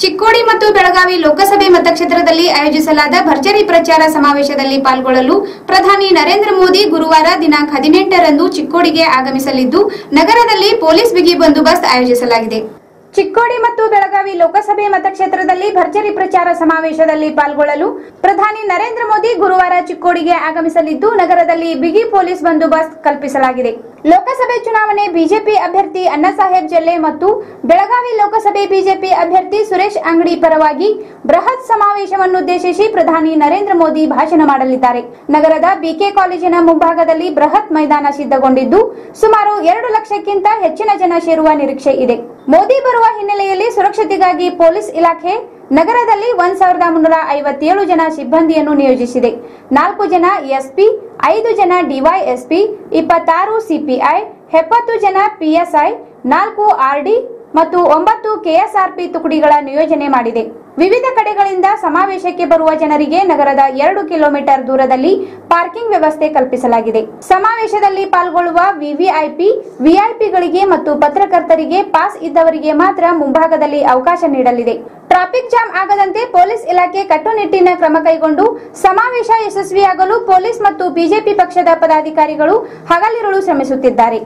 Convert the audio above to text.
ಚಿಕ್ಕೋಡಿ ಮತ್ತು ಬೆಳಗಾವಿ ಲೋಕಸಭೆ ಮತಕ್ಷೇತ್ರದಲ್ಲಿ ಆಯೋಜಿಸಲಾದ ಭರ್ಜರಿ ಪ್ರಚಾರ ಸಮಾವೇಶದಲ್ಲಿ ಪಾಲ್ಗೊಳ್ಳಲು ಪ್ರಧಾನಿ ನರೇಂದ್ರ ಮೋದಿ ಗುರುವಾರ ದಿನಾಂಕ ಹದಿನೆಂಟರಂದು ಚಿಕ್ಕೋಡಿಗೆ ಆಗಮಿಸಲಿದ್ದು, ನಗರದಲ್ಲಿ ಪೊಲೀಸ್ ಬಿಗಿ ಬಂದೋಬಸ್ತ್ ಆಯೋಜಿಸಲಾಗಿದೆ. ಚಿಕ್ಕೋಡಿ ಮತ್ತು ಬೆಳಗಾವಿ ಲೋಕಸಭೆ ಮತಕ್ಷೇತ್ರದಲ್ಲಿ ಭರ್ಜರಿ ಪ್ರಚಾರ ಸಮಾವೇಶದಲ್ಲಿ ಪಾಲ್ಗೊಳ್ಳಲು ಪ್ರಧಾನಿ ನರೇಂದ್ರ ಮೋದಿ ಗುರುವಾರ ಚಿಕ್ಕೋಡಿಗೆ ಆಗಮಿಸಲಿದ್ದು, ನಗರದಲ್ಲಿ ಬಿಗಿ ಪೊಲೀಸ್ ಬಂದೋಬಸ್ತ್ ಕಲ್ಪಿಸಲಾಗಿದೆ. ಲೋಕಸಭೆ ಚುನಾವಣೆ ಬಿಜೆಪಿ ಅಭ್ಯರ್ಥಿ ಅಣ್ಣಾಸಾಹೇಬ್ ಜಲ್ಲೆ ಮತ್ತು ಬೆಳಗಾವಿ ಲೋಕಸಭೆ ಬಿಜೆಪಿ ಅಭ್ಯರ್ಥಿ ಸುರೇಶ್ ಅಂಗಡಿ ಪರವಾಗಿ ಬೃಹತ್ ಸಮಾವೇಶವನ್ನುದ್ದೇಶಿಸಿ ಪ್ರಧಾನಿ ನರೇಂದ್ರ ಮೋದಿ ಭಾಷಣ ಮಾಡಲಿದ್ದಾರೆ. ನಗರದ ಬಿಕೆ ಕಾಲೇಜಿನ ಮುಂಭಾಗದಲ್ಲಿ ಬೃಹತ್ ಮೈದಾನ ಸಿದ್ಧಗೊಂಡಿದ್ದು ಸುಮಾರು ಲಕ್ಷಕ್ಕಿಂತ ಹೆಚ್ಚಿನ ಜನ ಸೇರುವ ನಿರೀಕ್ಷೆ ಇದೆ. ಮೋದಿ ಬರುವ ಹಿನ್ನೆಲೆಯಲ್ಲಿ ಸುರಕ್ಷತೆಗಾಗಿ ಪೊಲೀಸ್ ಇಲಾಖೆ ನಗರದಲ್ಲಿ ಒಂದ್ ಸಾವಿರದ ಮುನ್ನೂರ ಐವತ್ತೇಳು ಜನ ಸಿಬ್ಬಂದಿಯನ್ನು ನಿಯೋಜಿಸಿದೆ. ನಾಲ್ಕು ಜನ ಎಸ್ಪಿ, ಐದು ಜನ ಡಿವೈಎಸ್ಪಿ ಇಪ್ಪತ್ತಾರು ಸಿಪಿಐ ಎಪ್ಪತ್ತು ಜನ ಪಿಎಸ್ಐ ನಾಲ್ಕು ಆರ್ಡಿ ಮತ್ತು ಒಂಬತ್ತು ಕೆಎಸ್ಆರ್ಪಿ ತುಕಡಿಗಳ ನಿಯೋಜನೆ ಮಾಡಿದೆ. ವಿವಿಧ ಕಡೆಗಳಿಂದ ಸಮಾವೇಶಕ್ಕೆ ಬರುವ ಜನರಿಗೆ ನಗರದ ಎರಡು ಕಿಲೋಮೀಟರ್ ದೂರದಲ್ಲಿ ಪಾರ್ಕಿಂಗ್ ವ್ಯವಸ್ಥೆ ಕಲ್ಪಿಸಲಾಗಿದೆ. ಸಮಾವೇಶದಲ್ಲಿ ಪಾಲ್ಗೊಳ್ಳುವ ವಿವಿಐಪಿ, ವಿಐಪಿಗಳಿಗೆ ಮತ್ತು ಪತ್ರಕರ್ತರಿಗೆ ಪಾಸ್ ಇದ್ದವರಿಗೆ ಮಾತ್ರ ಮುಂಭಾಗದಲ್ಲಿ ಅವಕಾಶ ನೀಡಲಿದೆ. ಟ್ರಾಫಿಕ್ ಜಾಮ್ ಆಗದಂತೆ ಪೊಲೀಸ್ ಇಲಾಖೆ ಕಟ್ಟುನಿಟ್ಟಿನ ಕ್ರಮ ಕೈಗೊಂಡು ಸಮಾವೇಶ ಯಶಸ್ವಿಯಾಗಲು ಪೊಲೀಸ್ ಮತ್ತು ಬಿಜೆಪಿ ಪಕ್ಷದ ಪದಾಧಿಕಾರಿಗಳು ಹಗಲಿರುಳು ಶ್ರಮಿಸುತ್ತಿದ್ದಾರೆ.